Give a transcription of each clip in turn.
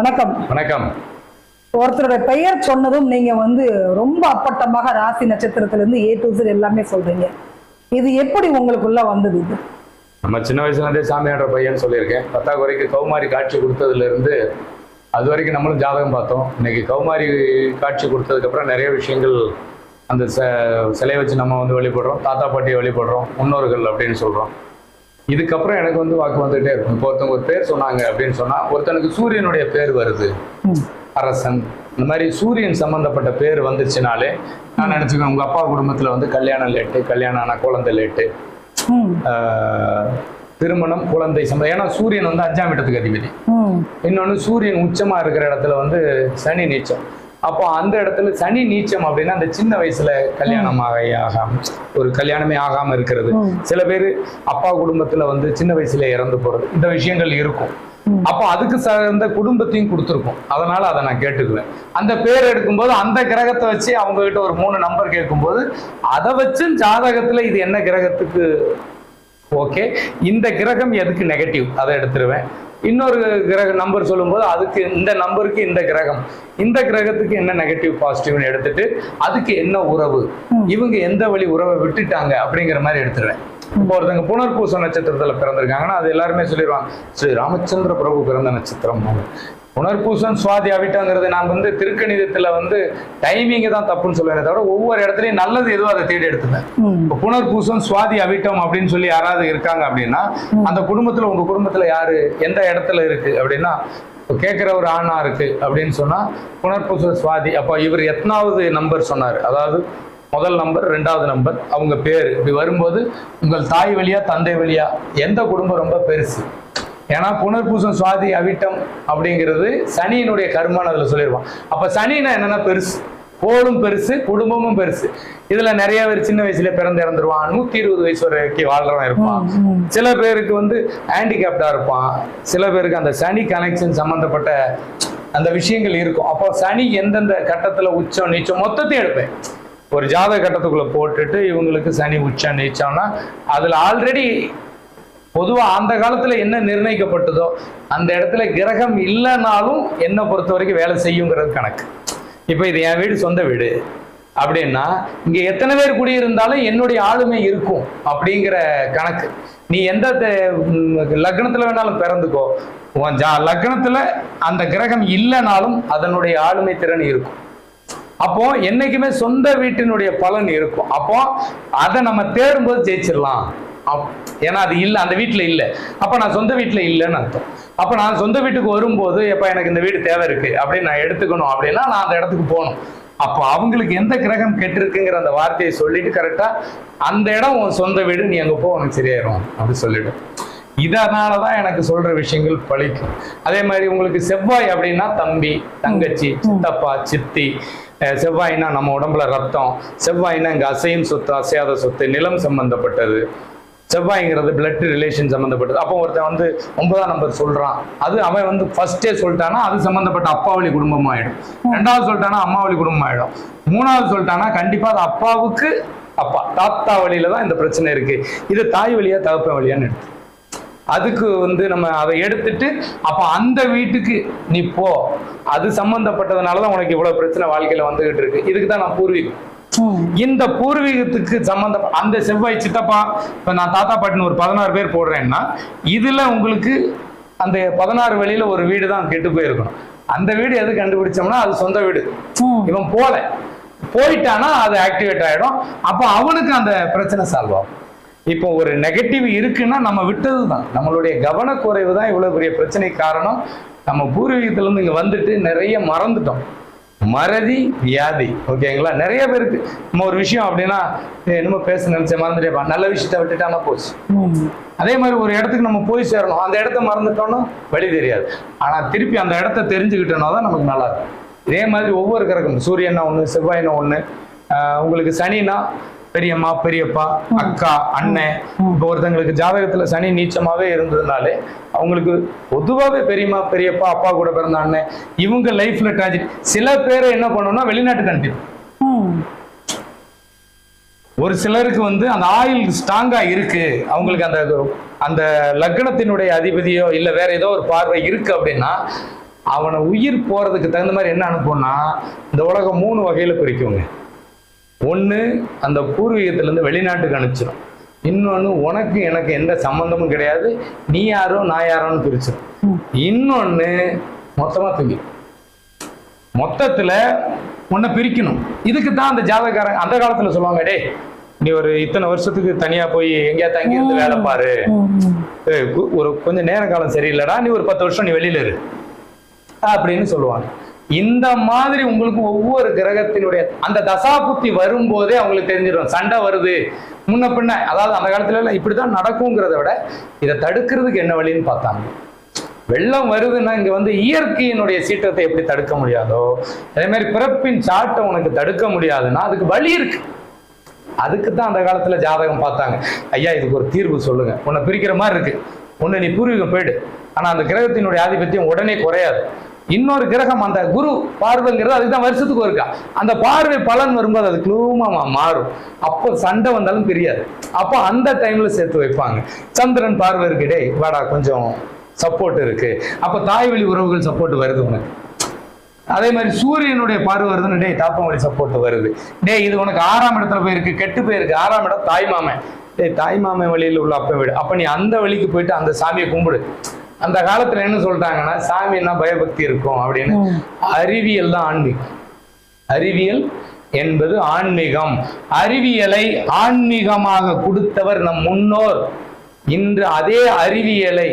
வணக்கம். வணக்கம். ஒருத்தருடைய பெயர் சொன்னதும் நீங்க வந்து ரொம்ப அப்பட்டமாக ராசி நட்சத்திரத்துல இருந்து ஏ டு எல்லாமே சொல்றீங்க. இது எப்படி உங்களுக்குள்ள வந்தது இது? நம்ம சின்ன வயசுல இருந்தே சாமியாடுற பையன் சொல்லியிருக்கேன். பத்தாவது வரைக்கும் கௌமாரி காட்சி கொடுத்ததுல இருந்து அது வரைக்கும் நம்மளும் ஜாதகம் பார்த்தோம். இன்னைக்கு கௌமாரி காட்சி கொடுத்ததுக்கு அப்புறம் நிறைய விஷயங்கள் அந்த ச சிலையை வச்சு நம்ம வந்து வழிபடுறோம். தாத்தா பாட்டியை வழிபடுறோம். முன்னோர்கள் அப்படின்னு சொல்றோம். இதுக்கப்புறம் எனக்கு வந்து வாக்கு வந்துகிட்டே இருக்கும். இப்போ ஒருத்தவங்க ஒரு பேர் சொன்னாங்க அப்படின்னு சொன்னா ஒருத்தனுக்கு சூரியனுடைய பேர் வருது. அரசன். இந்த மாதிரி சூரியன் சம்பந்தப்பட்ட பேர் வந்துச்சுனாலே நான் நினைச்சுக்கேன் உங்க அப்பா குடும்பத்துல வந்து கல்யாணம் லேட்டு கல்யாணம் ஆன குழந்தை லேட்டு. திருமணம் குழந்தை சம்பந்தம். ஏன்னா சூரியன் வந்து அஞ்சாம் இடத்துக்கு அதிபதி. இன்னொன்று சூரியன் உச்சமா இருக்கிற இடத்துல வந்து சனி நீச்சம். அப்போ அந்த இடத்துல சனி நீச்சம் அப்படின்னா அந்த சின்ன வயசுல கல்யாணம் ஆக ஆகாம ஒரு கல்யாணமே ஆகாம இருக்கிறது. சில பேர் அப்பா குடும்பத்துல வந்து சின்ன வயசுல இறந்து போறது இந்த விஷயங்கள் இருக்கும். அப்போ அதுக்கு சார்ந்த குடும்பத்தையும் கொடுத்துருக்கும். அதனால அதை நான் கேட்டுக்குவேன். அந்த பேர் எடுக்கும்போது அந்த கிரகத்தை வச்சு அவங்க கிட்ட ஒரு மூணு நம்பர் கேட்கும்போது அதை வச்சு ஜாதகத்துல இது என்ன கிரகத்துக்கு ஓகே இந்த கிரகம் எதுக்கு நெகட்டிவ் அதை எடுத்துருவேன். இன்னொரு கிரக நம்பர் சொல்லும்போது அதுக்கு இந்த நம்பருக்கு இந்த கிரகம். இந்த கிரகத்துக்கு என்ன நெகட்டிவ் பாசிட்டிவ்னு எடுத்துட்டு அதுக்கு என்ன உறவு. இவங்க எந்த வழி உறவை விட்டுட்டாங்க அப்படிங்கிற மாதிரி எடுத்துருவேன். இப்போ ஒருத்தங்க புனர்பூச நட்சத்திரத்துல பிறந்திருக்காங்கன்னா அது எல்லாருமே சொல்லிடுவாங்க ஸ்ரீ ராமச்சந்திர பிரபு பிறந்த நட்சத்திரம் புனர்பூசம் சுவாதி அவிட்டங்கிறது நான் வந்து திருக்கணிதத்துல வந்து டைமிங் தான் தப்புன்னு சொல்லுவேன் தவிர ஒவ்வொரு இடத்துலயும் நல்லது எதுவோ அதை தேடி எடுத்துப்பேன். இப்போ புனர்பூசம் சுவாதி அவிட்டம் அப்படின்னு சொல்லி யாராவது இருக்காங்க அப்படின்னா அந்த குடும்பத்துல உங்க குடும்பத்துல யாரு எந்த இடத்துல இருக்கு அப்படின்னா இப்போ கேட்குற ஒரு ஆணா இருக்கு அப்படின்னு சொன்னா புனர்பூச சுவாதி அப்போ இவர் எத்தனாவது நம்பர் சொன்னார்? அதாவது முதல் நம்பர் ரெண்டாவது நம்பர் அவங்க பேர். இப்படி வரும்போது உங்கள் தாய் வழியா தந்தை வழியா எந்த குடும்பம் ரொம்ப பெருசு? ஏன்னா புனர்பூசம் சுவாதி அவிட்டம் அப்படிங்கிறது சனியினுடைய கர்மான்னு அதுல சொல்லிடுவான் அப்ப சனினா என்னன்னா பெருசு. கோளும் பெருசு குடும்பமும் பெருசு. இதுல நிறைய பேர் சின்ன வயசுல பிறந்து இறந்துருவான். நூத்தி இருபது வயசு வரைக்கும் வாழ்றவன் இருப்பான். சில பேருக்கு வந்து ஹேண்டிகேப்டா இருப்பான். சில பேருக்கு அந்த சனி கனெக்ஷன் சம்பந்தப்பட்ட அந்த விஷயங்கள் இருக்கும். அப்போ சனி எந்தெந்த கட்டத்துல உச்சம் நீச்சம் மொத்தத்தையும் எடுப்பேன். ஒரு ஜாதக கட்டத்துக்குள்ள போட்டுட்டு இவங்களுக்கு சனி உச்சம் நீச்சம்னா அதுல ஆல்ரெடி பொதுவா அந்த காலத்துல என்ன நிர்ணயிக்கப்பட்டதோ அந்த இடத்துல கிரகம் இல்லைனாலும் என்னை பொறுத்த வரைக்கும் வேலை செய்யுங்கிறது கணக்கு. இப்போ இது என் வீடு சொந்த வீடு. அப்படின்னா இங்க எத்தனை பேர் குடியிருந்தாலும் என்னுடைய ஆளுமை இருக்கும் அப்படிங்கிற கணக்கு. நீ எந்த லக்னத்தில் லக்னத்துல வேணாலும் பிறந்துக்கோ. ஜா லக்னத்துல அந்த கிரகம் இல்லைனாலும் அதனுடைய ஆளுமை திறன் இருக்கும். அப்போ என்னைக்குமே சொந்த வீட்டினுடைய பலன் இருக்கும். அப்போ அதை நம்ம தேடும்போது ஜெயிச்சிடலாம். ஏன்னா அது இல்லை அந்த வீட்டில் இல்லை. அப்போ நான் சொந்த வீட்டில் இல்லைன்னு அர்த்தம். அப்போ நான் சொந்த வீட்டுக்கு வரும்போது எப்போ எனக்கு இந்த வீடு தேவை இருக்கு. அப்படின்னு நான் எடுத்துக்கணும். அப்படின்னா நான் அந்த இடத்துக்கு போகணும். அப்போ அவங்களுக்கு எந்த கிரகம் கெட்டிருக்குங்கிற அந்த வார்த்தையை சொல்லிட்டு கரெக்டா அந்த இடம் உன் சொந்த வீடு நீ அங்கே போ உனக்கு சரியாயிரும். அப்படி சொல்லிடு இதனால தான் எனக்கு சொல்ற விஷயங்கள் பழிக்கும். அதே மாதிரி உங்களுக்கு செவ்வாய் அப்படின்னா தம்பி தங்கச்சி சித்தப்பா சித்தி. செவ்வாய்னா நம்ம உடம்புல ரத்தம். செவ்வாய்னா இங்க அசையும் சொத்து அசையாத சொத்து நிலம் சம்பந்தப்பட்டது. செவ்வாய்ங்கிறது பிளட் ரிலேஷன் சம்மந்தப்பட்டது அப்போ ஒருத்தன் வந்து ஒன்பதாம் நம்பர் சொல்கிறான் அது அவன் வந்து ஃபர்ஸ்டே சொல்லிட்டானா அது சம்மந்தப்பட்ட அப்பாவளி குடும்பம் ஆகிடும் ரெண்டாவது சொல்லிட்டானா அம்மாவளி குடும்பம் ஆயிடும் மூணாவது சொல்லிட்டானா கண்டிப்பாக அது அப்பாவுக்கு அப்பா. தாத்தா வழியில தான் இந்த பிரச்சனை இருக்கு. இது தாய் வழியா தகப்பன் வழியான்னு எடுத்து. அதுக்கு வந்து நம்ம அதை எடுத்துட்டு அப்போ அந்த வீட்டுக்கு நீ போ. அது சம்மந்தப்பட்டதுனால தான் உனக்கு இவ்வளோ பிரச்சனை வாழ்க்கையில் வந்துகிட்டு இருக்கு. இதுக்கு தான் நான் பூர்வீகம். இந்த பூர்வீகத்துக்கு சம்பந்தம் அந்த செவ்வாய் சித்தப்பா இப்ப நான் தாத்தா பாட்டின்னு ஒரு பதினாறு பேர் போடுறேன்னா இதுல உங்களுக்கு அந்த பதினாறு வழியில ஒரு வீடு தான் கெட்டு போயிருக்கணும். அந்த வீடு எது கண்டுபிடிச்சோம்னா அது சொந்த வீடு. இவன் போல. போயிட்டானா அது ஆக்டிவேட் ஆயிடும். அப்போ அவனுக்கு அந்த பிரச்சனை சால்வ் ஆகும். இப்போ ஒரு நெகட்டிவ் இருக்குன்னா நம்ம விட்டது தான். நம்மளுடைய கவனக்குறைவு தான் இவ்வளவு பெரிய பிரச்சனைக்கு காரணம். நம்ம பூர்வீகத்துல இருந்து இங்க வந்துட்டு நிறைய மறந்துட்டோம். மறதி வியாதி. ஓகேங்களா? நிறைய பேருக்கு நம்ம ஒரு விஷயம் அப்படின்னா என்னமோ பேச நினைச்சேன் மறந்துட்டேப்பா. நல்ல விஷயத்த விட்டுட்டானா போச்சு. அதே மாதிரி ஒரு இடத்துக்கு நம்ம போய் சேரணும். அந்த இடத்த மறந்துட்டோம்னா வழி தெரியாது. ஆனா திருப்பி அந்த இடத்த தெரிஞ்சுக்கிட்டோம்னா தான் நமக்கு நல்லா இருக்கும். இதே மாதிரி ஒவ்வொரு கிரகம் சூரியனா ஒண்ணு செவ்வாயினா ஒண்ணு உங்களுக்கு சனினா பெரியம்மா பெரியப்பா அக்கா அண்ணன் இப்போ ஒருத்தங்களுக்கு ஜாதகத்துல சனி நீச்சமாவே இருந்ததுனாலே அவங்களுக்கு பொதுவாகவே பெரியம்மா பெரியப்பா அப்பா கூட பிறந்த அண்ணன் இவங்க லைஃப்ல ட்ராஜடி சில பேரை என்ன பண்ணணும்னா வெளிநாட்டுக்கு அனுப்பிடும். ஒரு சிலருக்கு வந்து அந்த ஆயில் ஸ்ட்ராங்கா இருக்கு. அவங்களுக்கு அந்த அந்த லக்னத்தினுடைய அதிபதியோ இல்ல வேற ஏதோ ஒரு பார்வை இருக்கு அப்படின்னா அவனை உயிர் போறதுக்கு தகுந்த மாதிரி என்ன அனுப்பும்னா இந்த உலகம் மூணு வகையில பிரிக்குங்க ஒண்ணு அந்த பூர்வீகத்திலேருந்து வெளிநாட்டுக்கு அனுப்பிச்சிடும் இன்னொன்னு உனக்கு எனக்கு எந்த சம்பந்தமும் கிடையாது. நீ யாரோ நான் யாரோன்னு பிரிச்சிடும் இன்னொன்னு மொத்தமா தூக்கி மொத்தத்துல உன்னை பிரிக்கணும். இதுக்கு தான் அந்த ஜாதகாரங்க அந்த காலத்துல சொல்லுவாங்க டேய் நீ ஒரு இத்தனை வருஷத்துக்கு தனியா போய் எங்கேயா தங்கி இருந்து வேலை பாரு. ஒரு கொஞ்சம் நேர காலம் சரியில்லடா நீ ஒரு பத்து வருஷம் நீ வெளியில இரு. அப்படின்னு சொல்லுவாங்க. இந்த மாதிரி உங்களுக்கு ஒவ்வொரு கிரகத்தினுடைய அந்த தசாபுத்தி வரும்போதே அவங்களுக்கு தெரிஞ்சிடும். சண்டை வருது. முன்ன பின்ன அதாவது அந்த காலத்துல எல்லாம் இப்படிதான் நடக்குங்கிறத விட இதை தடுக்கிறதுக்கு என்ன வழின்னு பார்த்தாங்க. வெள்ளம் வருதுன்னா இங்க வந்து இயற்கையினுடைய சீற்றத்தை எப்படி தடுக்க முடியாதோ அதே மாதிரி பிறப்பின் சாட்டை உனக்கு தடுக்க முடியாதுன்னா அதுக்கு வழி இருக்கு. அதுக்கு தான் அந்த காலத்துல ஜாதகம் பார்த்தாங்க. ஐயா இதுக்கு ஒரு தீர்வு சொல்லுங்க. உன்னை பிரிக்கிற மாதிரி இருக்கு. ஒன்று நீ பூர்வீகம் போயிடு. ஆனா அந்த கிரகத்தினுடைய ஆதிபத்தியம் உடனே குறையாது. இன்னொரு கிரகம் அந்த குரு பார்வைங்கிறது அதுக்கு தான் வருஷத்துக்கு ஒருக்கா. அந்த பார்வை பலன் வரும்போது அது குளூமா மாறும். அப்போ சண்டை வந்தாலும் தெரியாது அப்போ அந்த டைம்ல சேர்த்து வைப்பாங்க. சந்திரன் பார்வை இருக்கு வாடா கொஞ்சம் சப்போர்ட் இருக்கு. அப்போ தாய் வழி உறவுகள் சப்போர்ட் வருது உனக்கு. அதே மாதிரி சூரியனுடைய பார்வை வருதுன்னு டேய் தாப்பம் வழி சப்போர்ட் வருது. டேய் இது உனக்கு ஆறாம் இடத்துல போயிருக்கு கெட்டு போயிருக்கு. ஆறாம் இடம் தாய் மாமன். டேய் தாய் மாமன் வழியில் உள்ள அப்ப வீடு. அப்ப நீ அந்த வழிக்கு போயிட்டு அந்த சாமியை கும்பிடு. அந்த காலத்துல என்ன சொல்லிட்டாங்கன்னா சாமின்னா பயபக்தி இருக்கும் அப்படின்னு. அறிவியல் தான் ஆன்மீகம். அறிவியல் என்பது ஆன்மீகம். அறிவியலை ஆன்மீகமாக கொடுத்தவர் நம் முன்னோர். இன்று அதே அறிவியலை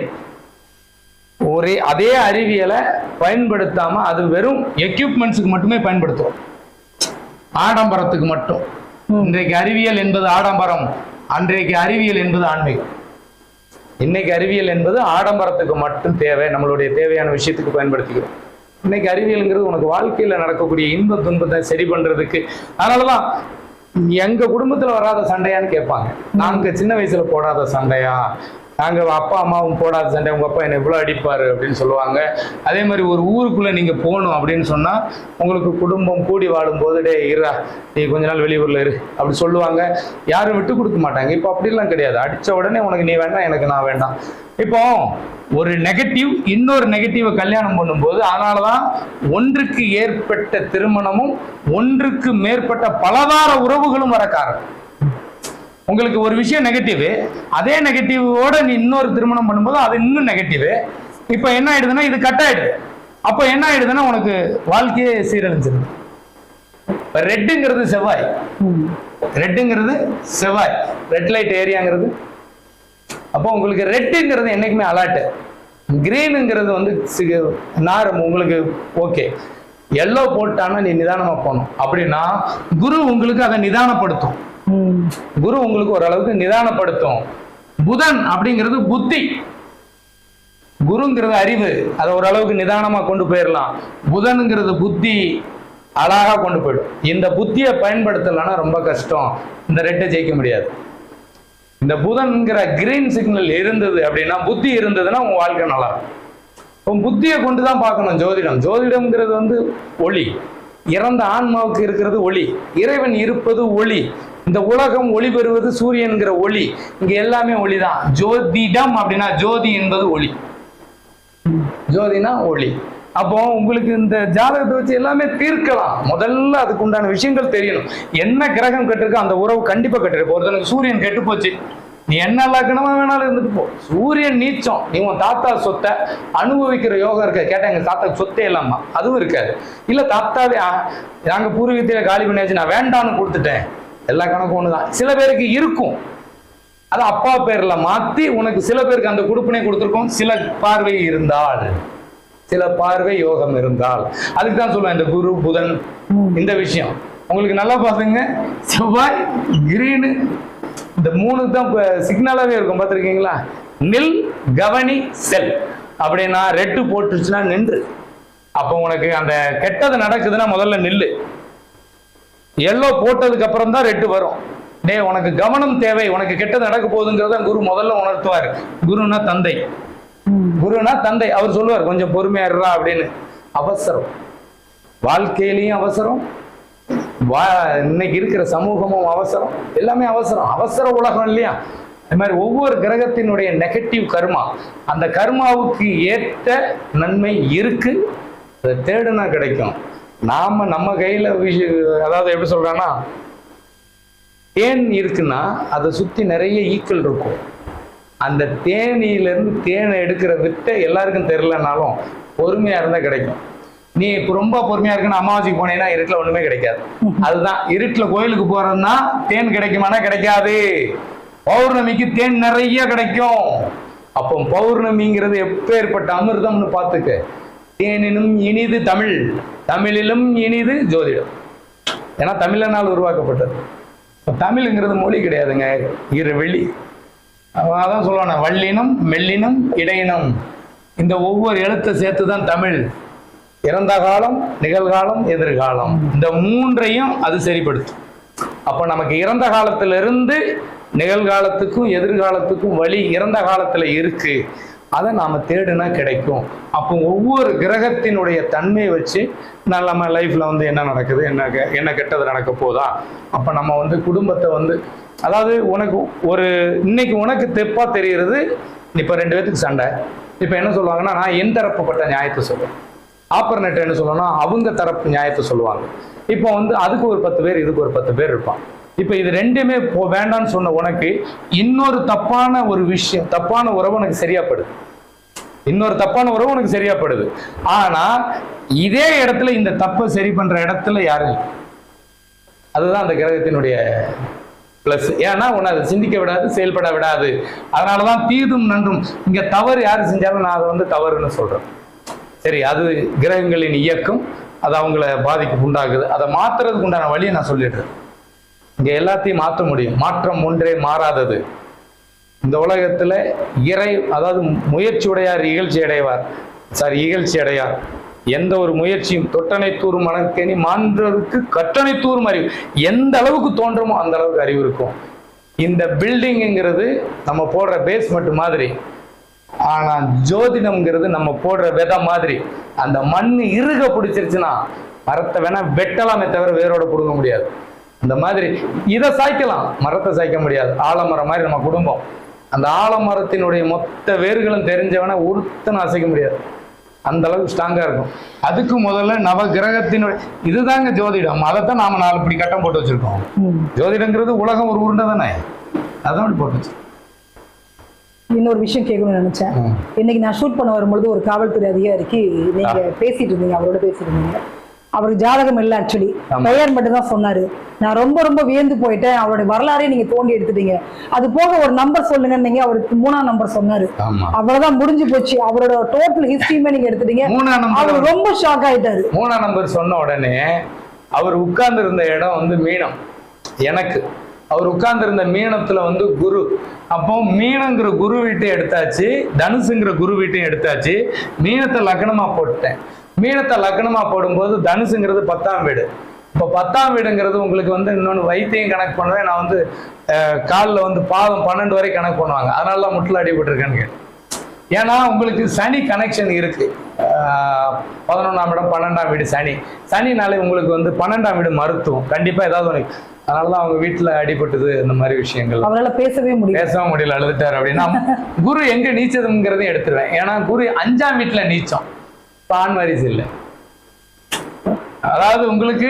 ஒரே அதே அறிவியலை பயன்படுத்தாம அது வெறும் எக்யூப்மெண்ட்ஸுக்கு மட்டுமே பயன்படுத்துறோம். ஆடம்பரத்துக்கு மட்டும். இன்றைக்கு அறிவியல் என்பது ஆடம்பரம். அன்றைக்கு அறிவியல் என்பது ஆன்மீகம். இன்னைக்கு அறிவியல் என்பது ஆடம்பரத்துக்கு மட்டும் தேவை நம்மளுடைய தேவையான விஷயத்துக்கு பயன்படுத்திக்கிறோம். இன்னைக்கு அறிவியலுங்கிறது உனக்கு வாழ்க்கையில நடக்கக்கூடிய இன்ப துன்பத்தை சரி பண்றதுக்கு. அதனாலதான் எங்க குடும்பத்துல வராத சண்டையான்னு கேட்பாங்க. நாங்க சின்ன வயசுல போடாத சண்டையா? நாங்கள் அப்பா அம்மாவும் போடாத சண்டை உங்கள் அப்பா என்ன இவ்வளோ அடிப்பார் அப்படின்னு சொல்லுவாங்க. அதே மாதிரி ஒரு ஊருக்குள்ளே நீங்கள் போகணும் அப்படின்னு சொன்னால் உங்களுக்கு குடும்பம் கூடி வாழும்போது டே இருடா நீ கொஞ்ச நாள் வெளியூரில் இரு அப்படி சொல்லுவாங்க. யாரும் விட்டு கொடுக்க மாட்டாங்க. இப்போ அப்படிலாம் கிடையாது. அடித்த உடனே உனக்கு நீ வேண்டாம் எனக்கு நான் வேண்டாம். இப்போ ஒரு நெகட்டிவ் இன்னொரு நெகட்டிவை கல்யாணம் பண்ணும்போது அதனாலதான் ஒன்றுக்கு ஏற்பட்ட திருமணமும் ஒன்றுக்கு மேற்பட்ட பலதார உறவுகளும் வர காரணம் உங்களுக்கு ஒரு விஷயம் நெகட்டிவ் அதே நெகட்டிவோட நீ இன்னொரு திருமணம் பண்ணும்போது அது இன்னும் நெகட்டிவ் இப்போ என்ன ஆயிடுதுன்னா இது கட் ஆயிடுது. அப்போ என்ன ஆயிடுதுன்னா உனக்கு வாழ்க்கையே சீரழிஞ்சிருது இப்போ ரெட்டுங்கிறது செவ்வாய். ரெட்டுங்கிறது செவ்வாய். ரெட் லைட் ஏரியாங்கிறது. அப்போ உங்களுக்கு ரெட்டுங்கிறது என்னைக்குமே அலாட்டு கிரீனுங்கிறது வந்து சிக- நார் உங்களுக்கு ஓகே எல்லோ போட்டானா நீ நிதானமா போகணும். அப்படின்னா குரு உங்களுக்கு அதை நிதானப்படுத்தும். குரு உங்களுக்கு ஓரளவுக்கு நிதானப்படுத்தும். புதன் அப்படிங்கிறது புத்தி. குருங்கிறது அறிவு. அதை ஓரளவுக்கு நிதானமா கொண்டு போயிடலாம் புதனுங்கிறது புத்தி அழகா கொண்டு போயிடும். இந்த புத்தியை பயன்படுத்தலைன்னா ரொம்ப கஷ்டம். இந்த ரெட்டை ஜெயிக்க முடியாது. இந்த புதன்கிற கிரீன் சிக்னல் இருந்தது அப்படின்னா புத்தி இருந்ததுன்னா உன் வாழ்க்கை நல்லா இருக்கும். உன் புத்தியை கொண்டு தான் பார்க்கணும் ஜோதிடம். ஜோதிடம்ங்கிறது வந்து ஒளி. இறந்த ஆன்மாவுக்கு இருக்கிறது ஒளி. இறைவன் இருப்பது ஒளி. இந்த உலகம் ஒளி பெறுவது சூரியன்கிற ஒளி. இங்க எல்லாமே ஒளிதான். ஜோதிடம் அப்படின்னா ஜோதி என்பது ஒளி. ஜோதினா ஒளி. அப்போ உங்களுக்கு இந்த ஜாதகத்தை வச்சு எல்லாமே தீர்க்கலாம். முதல்ல அதுக்கு உண்டான விஷயங்கள் தெரியணும். என்ன கிரகம் கட்டிருக்கோ அந்த உறவு கண்டிப்பா கட்டிருக்கு ஒருத்தனுக்கு சூரியன் கெட்டு போச்சு. நீ என்ன லக்னமா வேணாலும் இருந்துட்டு போ. சூரியன் நீச்சம். நீ உன் தாத்தா சொத்தை அனுபவிக்கிற யோகம் இருக்க? கேட்டா எங்க தாத்தா சொத்தே இல்லாமா. அதுவும் இருக்காது. இல்ல தாத்தாவே நாங்க பூர்வீகத்தில காலி பண்ணியாச்சு. நான் வேண்டான்னு கொடுத்துட்டேன். எல்லா கணக்கும் ஒண்ணுதான். சில பேருக்கு இருக்கும். அது அப்பா பேர்ல மாத்தி உனக்கு சில பேருக்கு அந்த குடுப்பினை கொடுத்துருக்கோம். சில பார்வை இருந்தால். சில பார்வை யோகம் இருந்தால். அதுக்கு தான் சொல்லுவேன் இந்த குரு புதன் இந்த விஷயம். உங்களுக்கு நல்லா பார்த்துங்க. செவ்வாய் கிரீனு இந்த மூணு தான் சிக்னலாகவே இருக்கும். பார்த்துருக்கீங்களா? நில் கவனி செல். அப்படின்னா ரெட்டு போட்டுருச்சுன்னா நின்று. அப்போ உனக்கு அந்த கெட்டது நடக்குதுன்னா முதல்ல நில்லு. எல்லோ போட்டதுக்கு அப்புறம் தான் ரெட்டு வரும். டேய் உனக்கு கவனம் தேவை. உனக்கு கெட்டது நடக்க போகுதுங்கிறத குரு முதல்ல உணர்த்துவார். குருனா தந்தை. குருனா தந்தை. அவர் சொல்லுவார் கொஞ்சம் பொறுமையா இருறா அப்படின்னு. அவசரம். வாழ்க்கையிலையும் அவசரம். வா இன்னைக்கு இருக்கிற சமூகமும் அவசரம். எல்லாமே அவசரம். அவசர உலகம் இல்லையா? அது மாதிரி ஒவ்வொரு கிரகத்தினுடைய நெகட்டிவ் கர்மா. அந்த கர்மாவுக்கு ஏற்ற நன்மை இருக்கு. அதை தேடுனா கிடைக்கும். நாம நம்ம கையில விஷ அதாவது எப்படி சொல்றான்னா தேன் இருக்குன்னா அதை சுத்தி நிறைய ஈக்கள் இருக்கும். அந்த தேனியிலிருந்து தேனை எடுக்கிற வித்தை எல்லாருக்கும் தெரிலனாலும் பொறுமையா இருந்தா கிடைக்கும். நீ இப்ப ரொம்ப பொறுமையா இருக்குன்னு அமாவாசைக்கு போனீங்கன்னா இருட்டுல ஒண்ணுமே கிடைக்காது. அதுதான் இருட்டுல கோயிலுக்கு போறதுன்னா தேன் கிடைக்குமானா கிடைக்காது. பௌர்ணமிக்கு தேன் நிறைய கிடைக்கும். அப்போ பௌர்ணமிங்கிறது எப்பேற்பட்ட அமிர்தம்னு பார்த்துக்க. தேனினும் இனிது தமிழ். தமிழிலும் இனிது ஜோதிடம். ஏன்னா தமிழனால் உருவாக்கப்பட்டது. இப்போ தமிழுங்கிறது மொழி கிடையாதுங்க. இரு வெளி. அதான் சொல்லுவாங்க வள்ளினம் மெல்லினம் இடையினம். இந்த ஒவ்வொரு எழுத்தை சேர்த்து தான் தமிழ். இறந்த காலம் நிகழ்காலம் எதிர்காலம். இந்த மூன்றையும் அது சரிப்படுத்தும். அப்ப நமக்கு இறந்த காலத்திலிருந்து நிகழ்காலத்துக்கும் எதிர்காலத்துக்கும் வழி இறந்த காலத்துல இருக்கு. அதை நாம் தேடுனா கிடைக்கும். அப்போ ஒவ்வொரு கிரகத்தினுடைய தன்மையை வச்சு நான் நம்ம லைஃப்பில் வந்து என்ன நடக்குது? என்ன என்ன கெட்டது நடக்க போதா? அப்போ நம்ம வந்து குடும்பத்தை வந்து அதாவது உனக்கு ஒரு இன்னைக்கு உனக்கு தெப்பாக தெரிகிறது இப்போ ரெண்டு பேத்துக்கு சண்டை. இப்போ என்ன சொல்லுவாங்கன்னா நான் என் தரப்புப்பட்ட நியாயத்தை சொல்லுவேன் ஆப்பர்னேட் என்ன சொல்லணும்னா அவங்க தரப்பு நியாயத்தை சொல்லுவாங்க. இப்போ வந்து அதுக்கு ஒரு பத்து பேர் இதுக்கு ஒரு பத்து பேர் இருப்பான் இப்போ இது ரெண்டுமே போ வேண்டாம்னு சொன்ன உனக்கு இன்னொரு தப்பான ஒரு விஷயம் தப்பான உறவு உனக்கு சரியாப்படுது இன்னொரு தப்பான உறவு உனக்கு சரியாப்படுது ஆனா இதே இடத்துல இந்த தப்பை சரி பண்ற இடத்துல யாரும் அதுதான் அந்த கிரகத்தினுடைய பிளஸ் ஏன்னா உன்னை அதை சிந்திக்க விடாது செயல்பட விடாது. அதனாலதான் தீதும் நன்றும். இங்க தவறு யாரு செஞ்சாலும் நான் அதை வந்து தவறுன்னு சொல்றேன். சரி அது கிரகங்களின் இயக்கம். அது அவங்கள பாதிக்கு உண்டாகுது அதை மாத்துறதுக்கு உண்டான வழியை நான் சொல்லிடுறேன். இங்க எல்லாத்தையும் மாற்ற முடியும். மாற்றம் ஒன்றே மாறாதது. இந்த உலகத்துல இறை அதாவது முயற்சி உடையார் இகழ்ச்சி அடைவார். சாரி இகழ்ச்சி அடையார். எந்த ஒரு முயற்சியும் தொட்டனை தூரும் மனக்கேணி மான்றதுக்கு கட்டணை தூரும் அறிவு. எந்த அளவுக்கு தோன்றுமோ அந்த அளவுக்கு அறிவு இருக்கும். இந்த பில்டிங்ங்கிறது நம்ம போடுற பேஸ்மெண்ட் மாதிரி. ஆனா ஜோதிடம்ங்கிறது நம்ம போடுற விதை மாதிரி. அந்த மண் இறுக பிடிச்சிருச்சுன்னா மரத்தை வேணா வெட்டலாமே தவிர வேரோட பிடுங்க முடியாது. அந்த மாதிரி இதை சாய்க்கலாம். மரத்தை சாய்க்க முடியாது. ஆலமரம் மாதிரி நம்ம குடும்பம். அந்த ஆலமரத்தினுடைய மொத்த வேர்களும் தெரிஞ்சவன ஒருத்தனும் அசைக்க முடியாது. அந்த அளவுக்கு ஸ்ட்ராங்கா இருக்கும். அதுக்கு முதல்ல நவ கிரகத்தினுடைய இதுதாங்க ஜோதிடம். அதைத்தான் நாம நாலு இப்படி கட்டம் போட்டு வச்சிருக்கோம். ஜோதிடங்கிறது உலகம் ஒரு உருண்டை தானே? அதான் இப்படி போட்டு வச்சிருக்கோம். இன்னொரு விஷயம் கேட்கணும்னு நினைச்சேன். இன்னைக்கு நான் ஷூட் பண்ண வரும்பொழுது ஒரு காவல்துறை அதிகாரிக்கு நீங்க பேசிட்டு இருந்தீங்க. அவரோட பேசிட்டு இருந்தீங்க. அவருக்கு ஜாதகம் இல்லை ஆக்சுவலி. பெயர் மட்டும் தான் சொன்னாரு. நான் ரொம்ப ரொம்ப வியந்து போயிட்டேன். அவருடைய வரலாறே நீங்க தோண்டி எடுத்துட்டீங்க. அது போக ஒரு நம்பர் சொல்லுங்க நீங்க அவருக்கு மூணாம் நம்பர் சொன்னாரு. அவ்வளவுதான் முடிஞ்சு போச்சு. அவரோட டோட்டல் ஹிஸ்டரியுமே நீங்க எடுத்துட்டீங்க. அவர் ரொம்ப ஷாக் ஆயிட்டாரு. மூணாம் நம்பர் சொன்ன உடனே அவர் உட்கார்ந்து இருந்த இடம் வந்து மீனம். எனக்கு. அவர் உட்கார்ந்து இருந்த மீனத்துல வந்து குரு. அப்போ மீனங்கிற குரு வீட்டையும் எடுத்தாச்சு தனுசுங்கிற குரு வீட்டையும் எடுத்தாச்சு. மீனத்தை லக்னமா போட்டுட்டேன். மீனத்தை லக்னமா போடும்போது தனுசுங்கிறது பத்தாம் வீடு. இப்போ பத்தாம் வீடுங்கிறது உங்களுக்கு வந்து இன்னொன்று வைத்தியம் கணக்கு பண்ணுவேன் நான் வந்து காலில் வந்து பாதம் பன்னெண்டு வரை கணக்கு பண்ணுவாங்க. அதனால தான் முட்டில் அடிபட்டிருக்கேன்னு கேட்டேன். ஏன்னா உங்களுக்கு சனி கனெக்ஷன் இருக்கு. பதினொன்றாம் இடம் பன்னெண்டாம் வீடு சனி. சனினாலே உங்களுக்கு வந்து பன்னெண்டாம் வீடு மருத்துவம். கண்டிப்பா ஏதாவது ஒன்று அதனாலதான் அவங்க வீட்டுல அடிபட்டது இந்த மாதிரி விஷயங்கள். அவரால பேசவே முடியல. பேசவும் முடியல அழுதுட்டாரு அப்படின்னா குரு எங்க நீச்சதுங்கிறதையும் எடுத்துருவேன். ஏன்னா குரு அஞ்சாம் வீட்டுல நீச்சம். ஆண் வாரிசு இல்லை. அதாவது உங்களுக்கு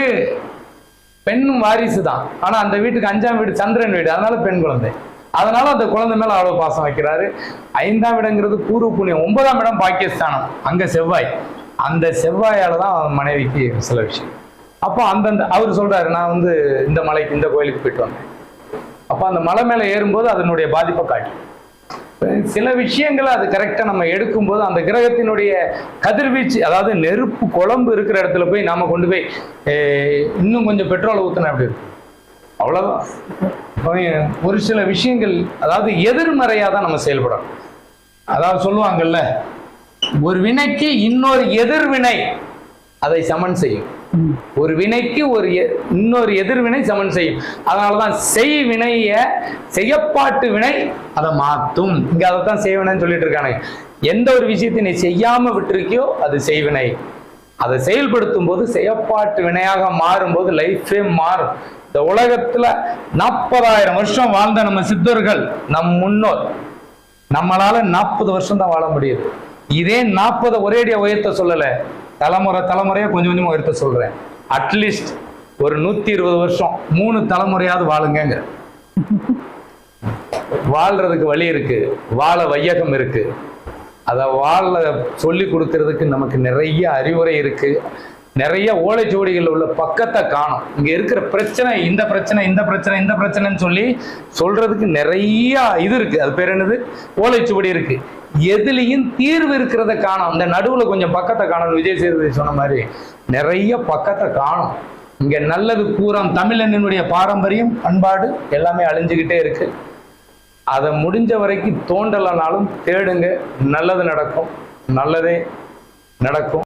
பெண்ணும் வாரிசு தான். ஆனா அந்த வீட்டுக்கு அஞ்சாம் வீடு சந்திரன் வீடு. அதனால பெண் குழந்தை. அதனால அந்த குழந்தை மேல அவ்வளவு பாசம் வைக்கிறாரு. ஐந்தாம் இடங்கிறது பூர்வ புண்ணியம். ஒன்பதாம் இடம் பாகிஸ்தானம் அங்க செவ்வாய். அந்த செவ்வாயால தான் அவன் மனைவிக்கு சில விஷயம். அப்போ அந்தந்த அவர் சொல்றாரு நான் வந்து இந்த மலைக்கு இந்த கோயிலுக்கு போயிட்டு வந்தேன். அப்போ அந்த மலை மேலே ஏறும்போது அதனுடைய பாதிப்பை காட்டும் சில விஷயங்களை அது கரெக்டாக நம்ம எடுக்கும்போது அந்த கிரகத்தினுடைய கதிர்வீச்சு அதாவது நெருப்பு குழம்பு இருக்கிற இடத்துல போய் நாம கொண்டு போய் இன்னும் கொஞ்சம் பெட்ரோல் ஊத்தினா அப்படி இருக்கும்? அவ்வளோதான் ஒரு சில விஷயங்கள் அதாவது எதிர்மறையாக தான் நம்ம செயல்படணும். அதாவது சொல்லுவாங்கல்ல ஒரு வினைக்கு இன்னொரு எதிர்வினை அதை சமன் செய்யும். ஒரு வினைக்கு ஒரு எ- இன்னொரு எதிர்வினை சமன் செய்யும். அதனாலதான் செய் வினைய செய்யப்பாட்டு வினை அதை மாத்தும். இங்க அதைத்தான் செய்வினைன்னு சொல்லிட்டு இருக்கானே. எந்த ஒரு விஷயத்தை நீ செய்யாம விட்டிருக்கியோ அது செய்வினை அதை செயல்படுத்தும் போது செய்யப்பாட்டு வினையாக மாறும்போது லைஃபே மாறும். இந்த உலகத்துல நாற்பதாயிரம் வருஷம் வாழ்ந்த நம்ம சித்தர்கள் நம் முன்னோர் நம்மளால நாற்பது வருஷம் தான் வாழ முடியுது. இதே நாற்பது ஒரேடிய உயர்த்த சொல்லலை. தலைமுறை தலைமுறையாக கொஞ்சம் கொஞ்சமாக எடுத்து சொல்கிறேன் அட்லீஸ்ட் ஒரு நூற்றி இருபது வருஷம் மூணு தலைமுறையாவது வாழுங்கங்க வாழ்றதுக்கு வழி இருக்கு. வாழ வையகம் இருக்கு. அதை வாழ சொல்லி கொடுக்கறதுக்கு நமக்கு நிறைய அறிவுரை இருக்கு. நிறைய ஓலைச்சுவடிகளில் உள்ள பக்கத்தை காணும். இங்க இருக்கிற பிரச்சனை இந்த பிரச்சனை இந்த பிரச்சனை இந்த பிரச்சனைன்னு சொல்லி சொல்றதுக்கு நிறைய இது இருக்கு. அது பேர் என்னது? ஓலைச்சுவடி இருக்கு. எதுலேயும் தீர்வு இருக்கிறத காணும். அந்த நடுவில் கொஞ்சம் பக்கத்தை காணும். விஜய் சேதுபதி சொன்ன மாதிரி நிறைய பக்கத்தை காணும். இங்கே நல்லது பூரம் தமிழனினுடைய பாரம்பரியம் பண்பாடு எல்லாமே அழிஞ்சுக்கிட்டே இருக்கு. அதை முடிஞ்ச வரைக்கும் தோண்டலைனாலும் தேடுங்க. நல்லது நடக்கும். நல்லதே நடக்கும்.